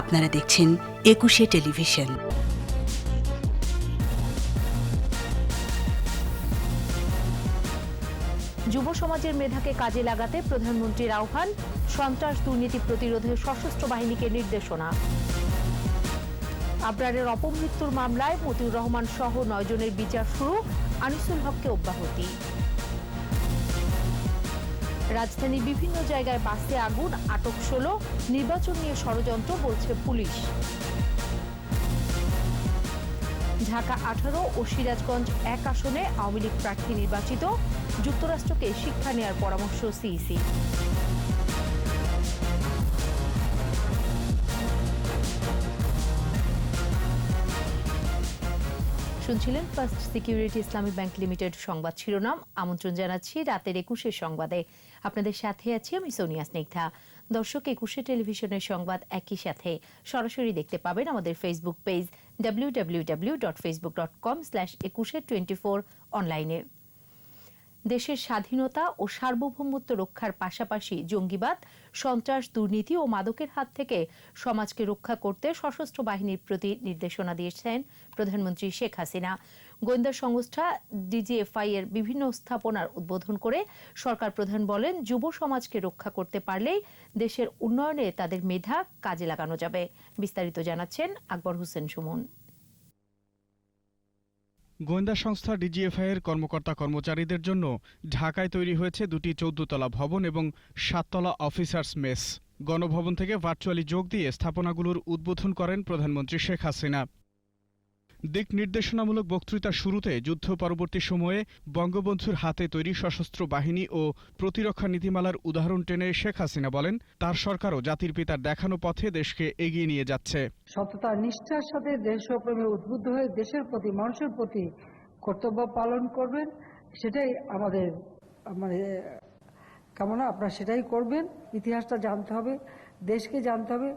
আপনারা দেখছেন একুশে টেলিভিশন। যুব সমাজের মেধাকে কাজে লাগাতে প্রধানমন্ত্রীর আহ্বান, সন্ত্রাস দুর্নীতি প্রতিরোধে সশস্ত্র বাহিনীকে নির্দেশনা। আবরারের অপমৃত্যুর মামলায় মতিউর রহমান সহ নয়জনের বিচার শুরু, আনিসুল হককে অব্যাহতি। রাজধানীর বিভিন্ন জায়গায় বাসে আগুন, আটক ষোলো, নির্বাচন নিয়ে ষড়যন্ত্র বলছে পুলিশ। ঢাকা আঠারো ও সিরাজগঞ্জ এক আসনে আওয়ামী লীগ প্রার্থী নির্বাচিত। যুক্তরাষ্ট্রকে শিক্ষা নেওয়ার পরামর্শ সিইসি। শুনছিলেন first security Islamic bank limited সংবাদ শিরোনাম। আমন্ত্রণ জানাচ্ছি রাতের একুশের সংবাদে। আপনাদের সাথে আছি আমি সোনিয়া স্নিগ্ধা। দর্শক, একুশে টেলিভিশনের সংবাদ একই সাথে সরাসরি দেখতে পাবেন আমাদের Facebook page W W W dot Facebook dot com slash Ekushey twenty four অনলাইনে দেশের স্বাধীনতা ও সার্বভৌমত্ব রক্ষার পাশাপাশি জঙ্গিবাদ, সন্ত্রাস, দুর্নীতি ও মাদকের হাত থেকে সমাজকে রক্ষা করতে সশস্ত্র বাহিনীর প্রতি নির্দেশনা দিয়েছেন প্রধানমন্ত্রী শেখ হাসিনা। গোয়েন্দা সংস্থা ডিজিএফআই এর বিভিন্ন স্থাপনার উদ্বোধন করে সরকার প্রধান বলেন, যুব সমাজকে রক্ষা করতে পারলেই দেশের উন্নয়নে তাদের মেধা কাজে লাগানো যাবে। বিস্তারিত জানাচ্ছেন আকবর হোসেন সুমন। গোয়েন্দা সংস্থা ডিজিএফআই এর কর্মকর্তা কর্মচারীদের জন্য ঢাকায় তৈরি হয়েছে দুটি চৌদ্দতলা ভবন এবং সাততলা অফিসার্স মেস। গণভবন থেকে ভার্চুয়ালি যোগ দিয়ে স্থাপনাগুলোর উদ্বোধন করেন প্রধানমন্ত্রী শেখ হাসিনা। দিক নির্দেশনামূলক বক্তৃতার শুরুতে যুদ্ধ পরবর্তী সময়ে বঙ্গবন্ধুর হাতে তৈরি সশস্ত্র বাহিনী ও প্রতিরক্ষা নীতিমালার উদাহরণ টেনে শেখ হাসিনা বলেন, তার সরকারও জাতির পিতার দেখানো পথে দেশকে এগিয়ে নিয়ে যাচ্ছে। সততা, নিষ্ঠার সাথে দেশপ্রেমে উদ্বুদ্ধ হয়ে দেশের প্রতি, মানুষের প্রতি কর্তব্য পালন করবেন, সেটাই আমাদের মানে কামনা। আপনারা সেটাই করবেন, ইতিহাসটা জানতে হবে, দেশকে জানতে হবে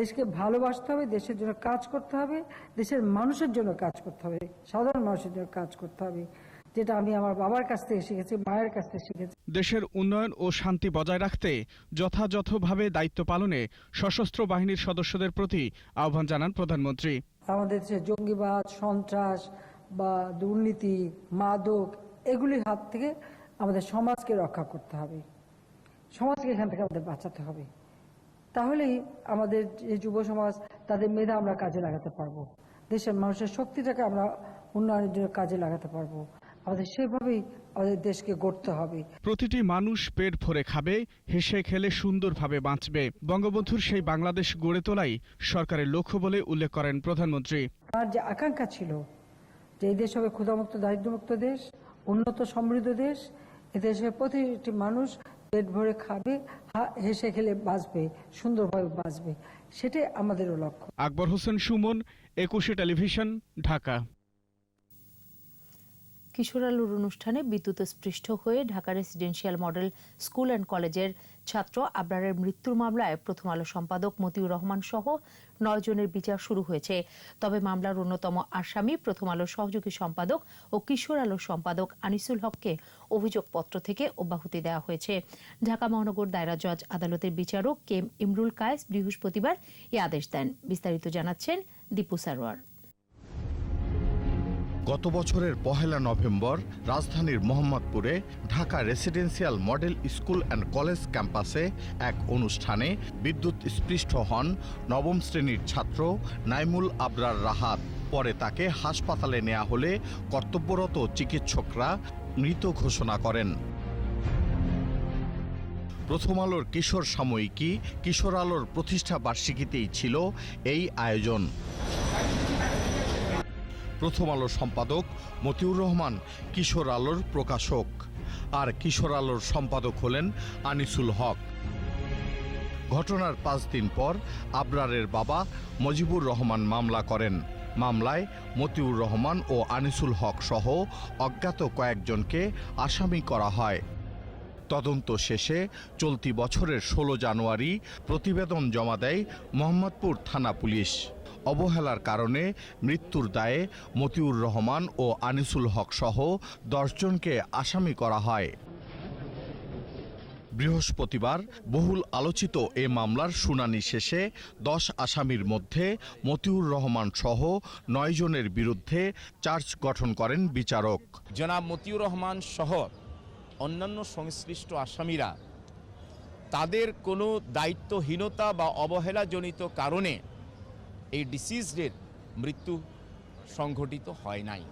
দেশকে ভালোবাসতে হবে দেশের জন্য কাজ করতে হবে দেশের মানুষের জন্য কাজ করতে হবে সাধারণ মানুষের জন্য কাজ করতে হবে যেটা আমি আমার বাবার কাছ থেকে শিখেছি মায়ের কাছ থেকে শিখেছি। দেশের উন্নয়ন ও শান্তি বজায় রাখতে যথাযথভাবে দায়িত্ব পালনে সশস্ত্র বাহিনীর সদস্যদের প্রতি আহ্বান জানান প্রধানমন্ত্রী। আমাদের দেশে জঙ্গিবাদ সন্ত্রাস বা দুর্নীতি মাদক এগুলির হাত থেকে আমাদের সমাজকে রক্ষা করতে হবে। সমাজকে এখান থেকে আমাদের বাঁচাতে হবে। তাহলেই আমাদের যে যুব সমাজ তাদের মেধা আমরা কাজে লাগাতে পারব। দেশের মানুষের শক্তিটাকে আমরা উন্নয়নের জন্য কাজে লাগাতে পারব। আমাদের সেভাবেই আমাদের দেশকে গড়তে হবে। প্রতিটি মানুষ পেট ভরে খাবে হেসে খেলে সুন্দরভাবে বাঁচবে। বঙ্গবন্ধুর সেই বাংলাদেশ গড়ে তোলাই সরকারের লক্ষ্য বলে উল্লেখ করেন প্রধানমন্ত্রী। আমার যে আকাঙ্ক্ষা ছিল যে এই দেশ হবে ক্ষুধামুক্ত দারিদ্র্যমুক্ত দেশ উন্নত সমৃদ্ধ দেশ এ দেশের প্রতিটি মানুষ পেট ভরে খাবে হেসে খেলে বাঁচবে, সুন্দরভাবে বাঁচবে। সেটাই আমাদেরও লক্ষ্য। আকবর হোসেন সুমন, একুশে টেলিভিশন, ঢাকা। কিশোর আলোর অনুষ্ঠানে বিদ্যুৎ স্পৃষ্ট হয়ে Dhaka residential model school and কলেজের ছাত্র আবরারের মৃত্যুর মামলায় প্রথম আলো সম্পাদক মতিউর রহমান সহ নয় জনের বিচার শুরু হয়েছে। তবে মামলার অন্যতম আসামি প্রথম আলো সহযোগী সম্পাদক ও কিশোর আলোর সম্পাদক আনিসুল হককে অভিযোগপত্র থেকে অব্যাহতি দেওয়া হয়েছে। ঢাকা মহানগর দায়রা জজ আদালতের বিচারক কেম ইমরুল কায়েস বৃহস্পতিবার এ আদেশ দেন। বিস্তারিত জানাচ্ছেন দীপু সারোয়ার। গত বছরের পহেলা নভেম্বর রাজধানীর মোহাম্মদপুরে Dhaka residential model school and college ক্যাম্পাসে এক অনুষ্ঠানে বিদ্যুৎ স্পৃষ্ট হন নবম শ্রেণির ছাত্র নাইমুল আবরার রাহাত। পরে তাকে হাসপাতালে নেওয়া হলে কর্তব্যরত চিকিৎসকরা মৃত ঘোষণা করেন। প্রথম আলোর কিশোর সাময়িকী কিশোর আলোর প্রতিষ্ঠা বার্ষিকীতেই ছিল এই আয়োজন। প্রথম আলোর সম্পাদক মতিউর রহমান, কিশোর আলোর প্রকাশক। আর কিশোর আলোর সম্পাদক হলেন আনিসুল হক। ঘটনার পাঁচ দিন পর আবরারের বাবা মজিবুর রহমান মামলা করেন। মামলায় মতিউর রহমান ও আনিসুল হক সহ অজ্ঞাত কয়েকজনকে আসামি করা হয়। তদন্ত শেষে চলতি বছরের ষোলো জানুয়ারি প্রতিবেদন জমা দেয় মোহাম্মদপুর থানা পুলিশ। অবহেলার কারণে মৃত্যুর দায়ে মতিউর রহমান ও আনিসুল হক সহ দশজনকে আসামি করা হয়। বৃহস্পতিবার বহুল আলোচিত এ মামলার শুনানি শেষে দশ আসামির মধ্যে মতিউর রহমান সহ নয় জনের বিরুদ্ধে চার্জ গঠন করেন বিচারক। জনাব মতিউর রহমান সহ অন্যান্য সংশ্লিষ্ট আসামিরা তাদের কোনো দায়িত্বহীনতা বা অবহেলাজনিত কারণে এই ডিসিজডের মৃত্যু সংঘটিত হয় নাই।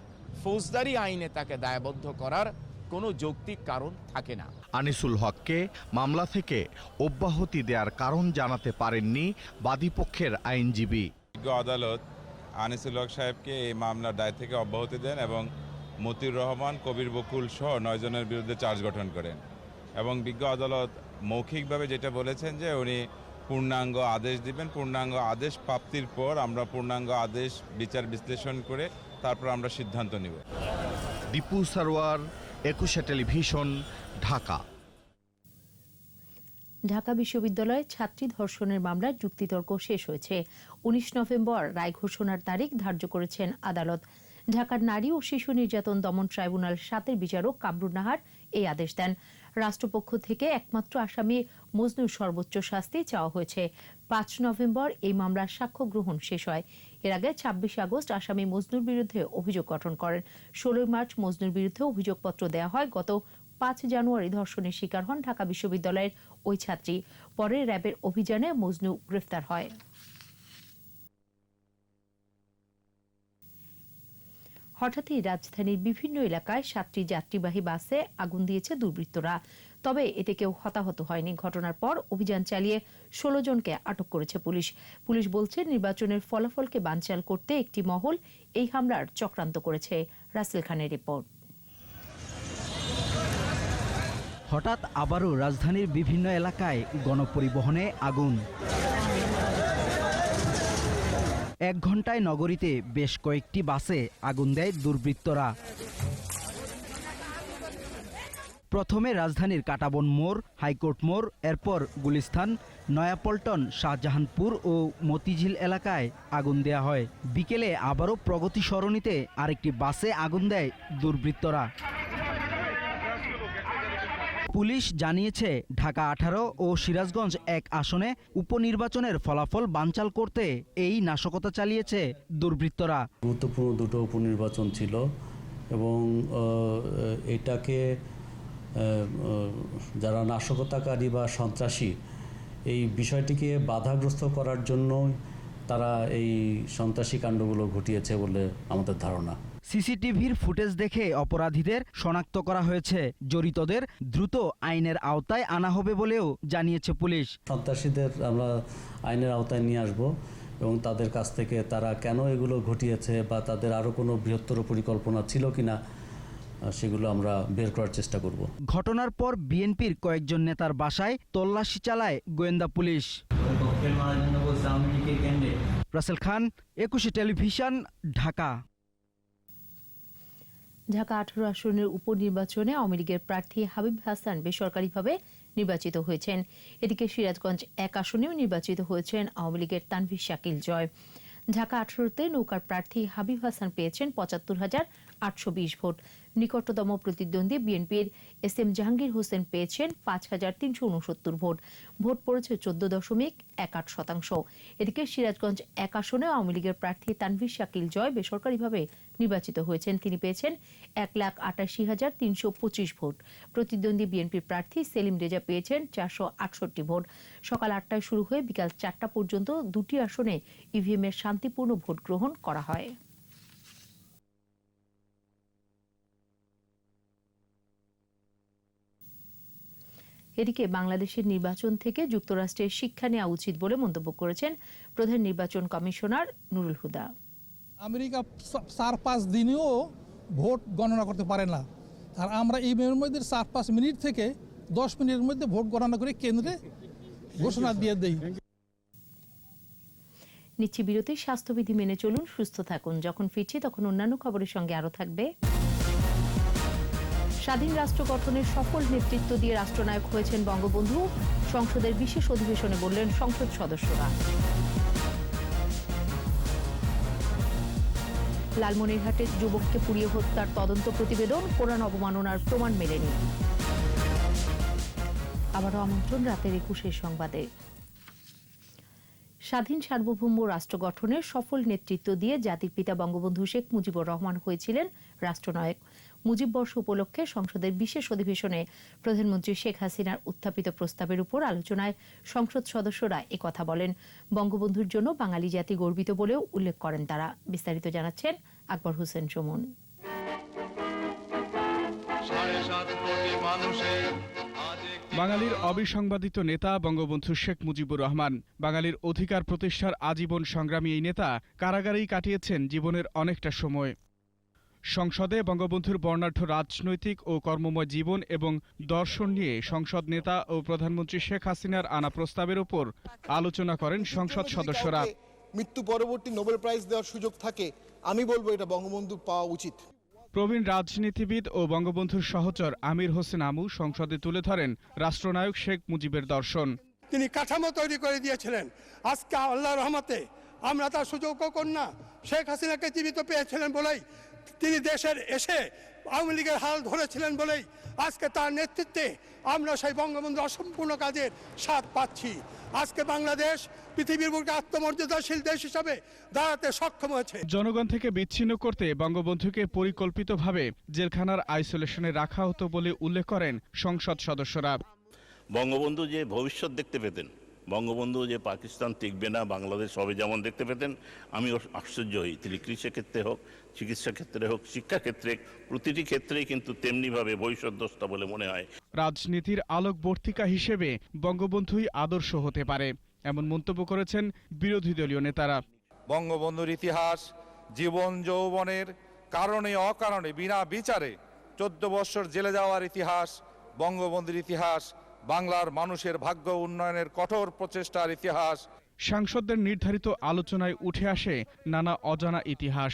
ফৌজদারি আইনে তাকে দায়বদ্ধ করার কোনো যৌক্তিক কারণ থাকে না। আনিসুল হককে মামলা থেকে অব্যাহতি দেওয়ার কারণ জানাতে পারেননি বাদীপক্ষের আইনজীবী। বিজ্ঞ আদালত আনিসুল হক সাহেবকে এই মামলার দায় থেকে অব্যাহতি দেন এবং মতিউর রহমান কবির বকুল সহ নয় জনের বিরুদ্ধে চার্জ গঠন করেন। এবং বিজ্ঞ আদালত মৌখিকভাবে যেটা বলেছেন যে উনি পূর্ণাঙ্গ আদেশ দিবেন। পূর্ণাঙ্গ আদেশ প্রাপ্তির পর আমরা পূর্ণাঙ্গ আদেশ বিচার বিশ্লেষণ করে তারপর আমরা সিদ্ধান্ত নিব। দীপু সারোয়ার একুশে টেলিভিশন ঢাকা। ঢাকা বিশ্ববিদ্যালয়ে ছাত্রী ধর্ষণের মামলার যুক্তিতর্ক শেষ হয়েছে। উনিশ নভেম্বর রায় ঘোষণার তারিখ ধার্য করেছেন আদালত। ঢাকার নারী ও শিশু নির্যাতন দমন ট্রাইব্যুনাল সাতের বিচারক কামরুন নাহার এই আদেশ দেন। রাষ্ট্রপক্ষ থেকে একমাত্র আসামি মজনুর সর্বোচ্চ শাস্তি চাওয়া হয়েছে। পাঁচ নভেম্বর এই মামলার সাক্ষ্য গ্রহণ শেষ হয়। এর আগে ছাব্বিশে আগস্ট আসামি মজনুর বিরুদ্ধে অভিযোগ গঠন করেন। ষোলোই মার্চ মজনুর বিরুদ্ধে অভিযোগপত্র দেওয়া হয়। গত পাঁচ জানুয়ারি ধর্ষণের শিকার হন ঢাকা বিশ্ববিদ্যালয়ের ওই ছাত্রী। পরে র্যাবের অভিযানে মজনু গ্রেফতার হয়। হঠাৎই রাজধানীর বিভিন্ন এলাকায় সাতটি যাত্রীবাহী বাসে আগুন দিয়েছে দুর্বৃত্তরা। তবে এতে কেউ হতাহত হয়নি। ঘটনার পর অভিযান চালিয়ে ষোলো জনকে আটক করেছে পুলিশ। পুলিশ বলছে, নির্বাচনের ফলাফলকে বানচাল করতে একটি মহল এই হামলার চক্রান্ত করেছে। রাসেল খানের রিপোর্ট। হঠাৎ আবারও রাজধানীর বিভিন্ন এলাকায় গণপরিবহনে আগুন। এক ঘন্টায় নগরীতে বেশ কয়েকটি বাসে আগুন দেয় দুর্বৃত্তরা। প্রথমে রাজধানীর কাটাবন মোড়, হাইকোর্ট মোড়, এরপর গুলিস্তান, নয়াপল্টন, শাহজাহানপুর ও মতিঝিল এলাকায় আগুন দেয়া হয়। বিকেলে আবারও প্রগতি সরণিতে আরেকটি বাসে আগুন দেয় দুর্বৃত্তরা। পুলিশ জানিয়েছে, ঢাকা আঠারো ও সিরাজগঞ্জ এক আসনে উপনির্বাচনের ফলাফল বানচাল করতে এই নাশকতা চালিয়েছে দুর্বৃত্তরা। গুরুত্বপূর্ণ দুটো উপনির্বাচন ছিল এবং এটাকে যারা নাশকতাকারী বা সন্ত্রাসী, এই বিষয়টিকে বাধাগ্রস্ত করার জন্য তারা এই সন্ত্রাসী কাণ্ডগুলো ঘটিয়েছে বলে আমাদের ধারণা। সিসিটিভির ফুটেজ দেখে অপরাধীদের শনাক্ত করা হয়েছে। জড়িতদের দ্রুত আইনের আওতায় আনা হবে বলেও জানিয়েছে পুলিশ। সন্ত্রাসীদের আমরা আইনের আওতায় নিয়ে আসব এবং তাদের কাছ থেকে তারা কেন এগুলো ঘটিয়েছে বা তাদের আরও কোনো বৃহত্তর পরিকল্পনা ছিল কিনা সেগুলো আমরা বের করার চেষ্টা করব। ঘটনার পর বিএনপির কয়েকজন নেতার বাসায় তল্লাশি চালায় গোয়েন্দা পুলিশ। রাসেল খান একুশে টেলিভিশন ঢাকা। ঢাকা আঠারো আসনের উপনির্বাচনে আওয়ামী লীগের প্রার্থী হাবিব হাসান বেসরকারিভাবে নির্বাচিত হয়েছেন। এদিকে সিরাজগঞ্জ এক আসনেও নির্বাচিত হয়েছেন আওয়ামী লীগের তানভীর শাকিল জয়। ঢাকা আঠারোতে নৌকার প্রার্থী হাবিব হাসান পেয়েছেন পঁচাত্তর হাজার আটশো বিশ ভোট। নিকটতম প্রতিদ্বন্দ্বী বিএনপির এস এম জাহাঙ্গীর হোসেন পেয়েছেন পাঁচ হাজার তিনশো উনসত্তর ভোট। ভোট পড়েছে চোদ্দ দশমিক এক আট শতাংশ। এদিকে সিরাজগঞ্জ এক আসনে আওয়ামী লীগের প্রার্থী তানভীর শাকিল জয় বেসরকারিভাবে নির্বাচিত হয়েছেন। তিনি পেয়েছেন এক লাখ আটাশি হাজার তিনশো পঁচিশ ভোট। প্রতিদ্বন্দ্বী বিএনপির প্রার্থী সেলিম রেজা পেয়েছেন চারশো আটষট্টি ভোট। সকাল আটটায় শুরু হয়ে বিকাল চারটা পর্যন্ত দুটি আসনে ইভিএমের শান্তিপূর্ণ ভোট গ্রহণ করা হয়। এদিকে বাংলাদেশের নির্বাচন থেকে যুক্তরাষ্ট্রের শিক্ষা নেওয়া উচিত বলে মন্তব্য করেছেন প্রধান নির্বাচন কমিশনার নুরুল হুদা। আমেরিকা চার পাঁচ দিনেও ভোট গণনা করতে পারে না। আর আমরা এই মেয়ের মধ্যে চার পাঁচ মিনিট থেকে দশ মিনিটের মধ্যে ভোট গণনা করে কেন্দ্রে ঘোষণা দিয়ে দেই। নিচ্ছি বিরতি স্বাস্থ্যবিধি মেনে চলুন সুস্থ থাকুন। যখন ফিরছি তখন অন্যান্য খবরের সঙ্গে আরও থাকবে স্বাধীন রাষ্ট্র গঠনের সফল নেতৃত্ব দিয়ে রাষ্ট্রনায়ক হয়েছেন বঙ্গবন্ধু। সংসদের বিশেষ অধিবেশনে বললেন সংসদ সদস্যরা। লালমনিরহাটের যুবককে পুড়িয়ে হত্যার তদন্ত প্রতিবেদন, কোরআন অবমাননার প্রমাণ মেলেনি। আবারও আমন্ত্রণ রাতের একুশের সংবাদে। স্বাধীন সার্বভৌম রাষ্ট্র গঠনের সফল নেতৃত্ব দিয়ে জাতির পিতা বঙ্গবন্ধু শেখ মুজিবুর রহমান হয়েছিলেন রাষ্ট্রনায়ক। মুজিব বর্ষ উপলক্ষে সংসদের বিশেষ অধিবেশনে প্রধানমন্ত্রী শেখ হাসিনার উত্থাপিত প্রস্তাবের উপর আলোচনায় সংসদ সদস্যরা একথা বলেন। বঙ্গবন্ধুর জন্য বাঙালি জাতি গর্বিত বলেও উল্লেখ করেন তারা। বিস্তারিত জানাচ্ছেন আকবর হোসেন সুমন। বাঙালির অবিসংবাদিত নেতা বঙ্গবন্ধু শেখ মুজিবুর রহমান। বাঙালির অধিকার প্রতিষ্ঠার আজীবন সংগ্রামী এই নেতা কারাগারেই কাটিয়েছেন জীবনের অনেকটা সময়। সংসদে বঙ্গবন্ধুর বর্ণাঢ্য রাজনৈতিক ও কর্মময় জীবন এবং দর্শন নিয়ে সংসদ নেতা ও প্রধানমন্ত্রী শেখ হাসিনার আনা প্রস্তাবের উপর আলোচনা করেন সংসদ সদস্যরা। মৃত্যু পরবর্তী নোবেল প্রাইজ দেওয়ার সুযোগ থাকে আমি বলব এটা বঙ্গবন্ধু পাওয়া উচিত। প্রবীণ রাজনীতিবিদ ও বঙ্গবন্ধুর সহচর আমির হোসেন আমু সংসদে তুলে ধরেন রাষ্ট্রনায়ক শেখ মুজিবের দর্শন। তিনি কাঠামো তৈরি করে দিয়েছিলেন। আজকে আল্লাহ রহমতে আমরা তার সুযোগ্য কন্যা শেখ হাসিনাকে জীবিত পেয়েছিলেন বলেই তিনি দেশের এসে আওয়ামী লীগের হাল ধরেছিলেন বলেই আজকে তার নেতৃত্বে আমরা সেই বঙ্গবন্ধু অসম্পূর্ণ কাজের স্বাদ পাচ্ছি। আজকে বাংলাদেশ পৃথিবীর বুকে আত্মমর্যাদাশীল দেশ হিসাবে দাঁড়াতে সক্ষম হয়েছে। জনগণ থেকে বিচ্ছিন্ন করতে বঙ্গবন্ধুকে পরিকল্পিতভাবে জেলখানার আইসোলেশনে রাখা হতো বলে উল্লেখ করেন সংসদ সদস্যরা। বঙ্গবন্ধু যে ভবিষ্যৎ দেখতে পেতেন বঙ্গবন্ধু যে পাকিস্তান টিকবে না বাংলাদেশ সবে যেমন দেখতে পেতেন আমি আশ্চর্য হই। তিনি কৃষিক্ষেত্রে হোক চিকিৎসা ক্ষেত্রে হোক শিক্ষা ক্ষেত্রে প্রতিটি ক্ষেত্রেই কিন্তু তেমনিভাবে ভবিষ্যৎ বলে মনে হয়। রাজনীতির আলোকবর্তিকা হিসেবে বঙ্গবন্ধুই আদর্শ হতে পারে এমন মন্তব্য করেছেন বিরোধী দলীয় নেতারা। বঙ্গবন্ধুর ইতিহাস জীবন যৌবনের কারণে অকারণে বিনা বিচারে চোদ্দ বৎসর জেলে যাওয়ার ইতিহাস বঙ্গবন্ধুর ইতিহাস বাংলার মানুষের ভাগ্য উন্নয়নের কঠোর প্রচেষ্টার ইতিহাস। সাংসদদের নির্ধারিত আলোচনায় উঠে আসে নানা অজানা ইতিহাস।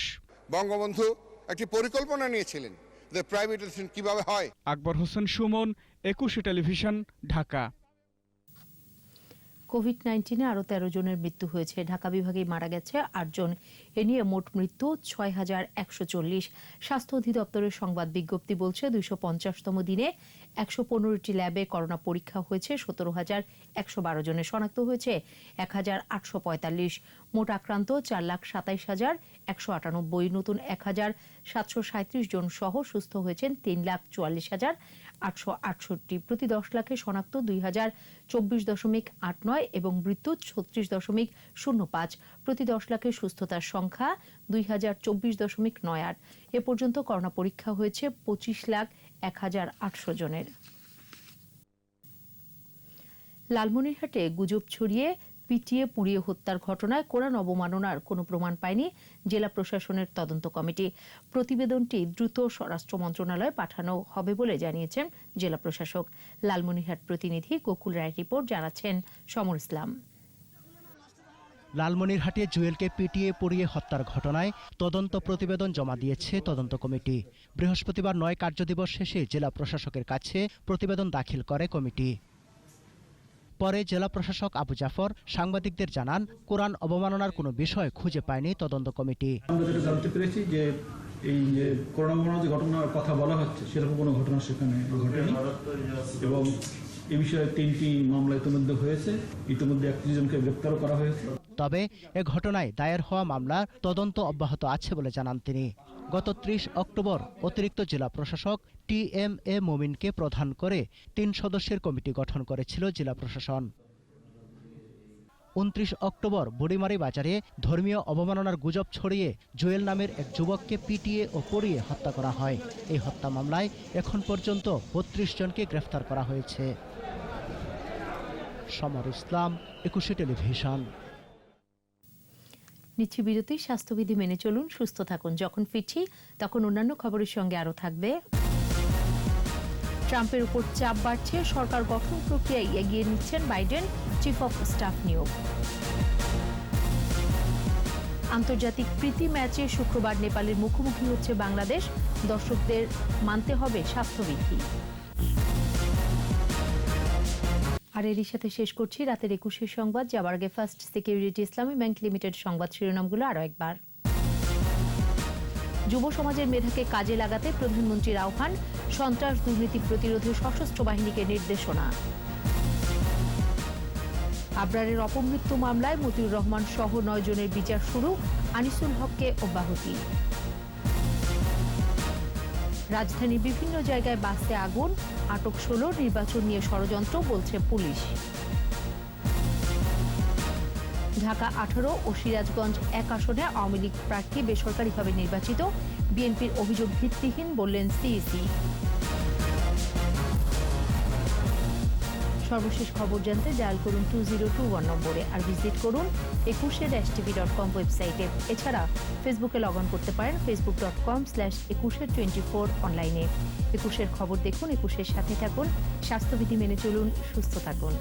বঙ্গবন্ধু একটি পরিকল্পনা নিয়েছিলেন যে প্রাইভেটাইজেশন কীভাবে হয়। আকবর হোসেন সুমন একুশে টেলিভিশন ঢাকা। কোভিড নাইন্টিনে আরও তেরো জনের মৃত্যু হয়েছে। ঢাকা বিভাগে মারা গেছে আটজন এ নিয়ে মোট মৃত্যু ছয় হাজার একশো চল্লিশ। স্বাস্থ্য অধিদপ্তরের সংবাদ বিজ্ঞপ্তি বলছে দুইশো পঞ্চাশতম দিনে একশো পনেরোটি ল্যাবে করোনা পরীক্ষা হয়েছে, সতেরো হাজার একশো বারো জনের শনাক্ত হয়েছে, এক হাজার আটশো পঁয়তাল্লিশ। মোট আক্রান্ত চার লাখ সাতাইশ হাজার একশো আটানব্বই, নতুন এক হাজার সাতশো সাঁত্রিশ জন সহ সুস্থ হয়েছেন তিন লাখ চুয়াল্লিশ হাজার আটশো আটষট্টি। প্রতি দশ লাখে শনাক্ত দুই হাজার চব্বিশ দশমিক আট নয় এবং মৃত্যু ছত্রিশ দশমিক শূন্য পাঁচ। প্রতি দশ লাখে সুস্থতার সংখ্যা দুই হাজার চব্বিশ দশমিক নয় আট। এ পর্যন্ত করোনা পরীক্ষা হয়েছে পঁচিশ লাখ এক হাজার আটশো জনের। লালমনিরহাটে গুজব ছড়িয়ে, পিটিয়ে, পুড়িয়ে হত্যার ঘটনায় কোরআন অবমাননার কোনো প্রমাণ পায়নি জেলা প্রশাসনের তদন্ত কমিটি। প্রতিবেদনটি দ্রুত স্বরাষ্ট্র মন্ত্রণালয়ে পাঠানো হবে বলে জানিয়েছেন জেলা প্রশাসক। লালমনিরহাট প্রতিনিধি গোকুল রায় রিপোর্ট জানাচ্ছেন সমর ইসলাম। লালমনিরহাটে জুয়েলকে পিটিয়ে পুড়িয়ে হত্যার ঘটনায় তদন্ত প্রতিবেদন জমা দিয়েছে তদন্ত কমিটি। বৃহস্পতিবার নয় কার্যদিবস শেষে জেলা প্রশাসকের কাছে প্রতিবেদন দাখিল করে কমিটি। পরে জেলা প্রশাসক আবু জাফর সাংবাদিকদের জানান, কোরআন অবমাননার কোনো বিষয় খুঁজে পায়নি তদন্ত কমিটি। পেরেছি যে এই যে করোনা যে ঘটনার কথা বলা হচ্ছে, সেরকম কোনো ঘটনা সেখানে ঘটেনি। এবং এ বিষয়ে তিনটি মামলা ইতিমধ্যে হয়েছে। ইতিমধ্যে একত্রিশ জনকে গ্রেপ্তারও করা হয়েছে। তবে এ ঘটনায় দায়ের হওয়া মামলার তদন্ত অব্যাহত আছে বলে জানান তিনি। গত ত্রিশ অক্টোবর অতিরিক্ত জেলা প্রশাসক টি এম এ মোমিনকে প্রধান করে তিন সদস্যের কমিটি গঠন করেছিল জেলা প্রশাসন। উনত্রিশ অক্টোবর বুড়িমারি বাজারে ধর্মীয় অবমাননার গুজব ছড়িয়ে জুয়েল নামের এক যুবককে পিটিয়ে ও পড়িয়ে হত্যা করা হয়। এই হত্যা মামলায় এখন পর্যন্ত বত্রিশ জনকে গ্রেফতার করা হয়েছে। সমর ইসলাম, একুশে টেলিভিশন। নিচ্ছি বিরতি স্বাস্থ্যবিধি মেনে চলুন, সুস্থ থাকুন। যখন ফিরছি, তখন অন্যান্য খবরের সঙ্গে আরও থাকবে। ট্রাম্পের উপর চাপ বাড়ছে, সরকার গঠন প্রক্রিয়ায় এগিয়ে নিচ্ছেন বাইডেন, চিফ অফ স্টাফ নিয়োগ। আন্তর্জাতিক প্রীতি ম্যাচে শুক্রবার নেপালের মুখোমুখি হচ্ছে বাংলাদেশ। দর্শকদের মানতে হবে স্বাস্থ্যবিধি। আর এরই সাথে শেষ করছি রাতের একুশের সংবাদ যাবার আগে first security Islami bank limited সংবাদ শিরোনামগুলো আরও একবার। যুব সমাজের মেধাকে কাজে লাগাতে প্রধানমন্ত্রীর আহ্বান, সন্ত্রাস দুর্নীতি প্রতিরোধে সশস্ত্র বাহিনীকে নির্দেশনা। আবরারের অপমৃত্যু মামলায় মতিউর রহমান সহ নয় জনের বিচার শুরু, আনিসুল হককে অব্যাহতি। রাজধানীর বিভিন্ন জায়গায় বাসে আগুন, আটক ষোলো নির্বাচন নিয়ে ষড়যন্ত্র বলছে পুলিশ। ঢাকা আঠারো ও সিরাজগঞ্জ এক আসনে আওয়ামী লীগ প্রার্থী বেসরকারিভাবে নির্বাচিত। বিএনপির অভিযোগ ভিত্তিহীন বললেন সিইসি। সর্বশেষ খবর জানতে ডায়াল করুন টু জিরো টু ওয়ান নম্বরে আর ভিজিট করুন একুশে ড্যাশ টিভি ডট কম ওয়েবসাইটে। এছাড়া ফেসবুকে লগ অন করতে পারেন Facebook dot com slash Ekushey twenty four অনলাইনে একুশের খবর দেখুন, একুশের সাথে থাকুন, স্বাস্থ্যবিধি মেনে চলুন, সুস্থ থাকুন।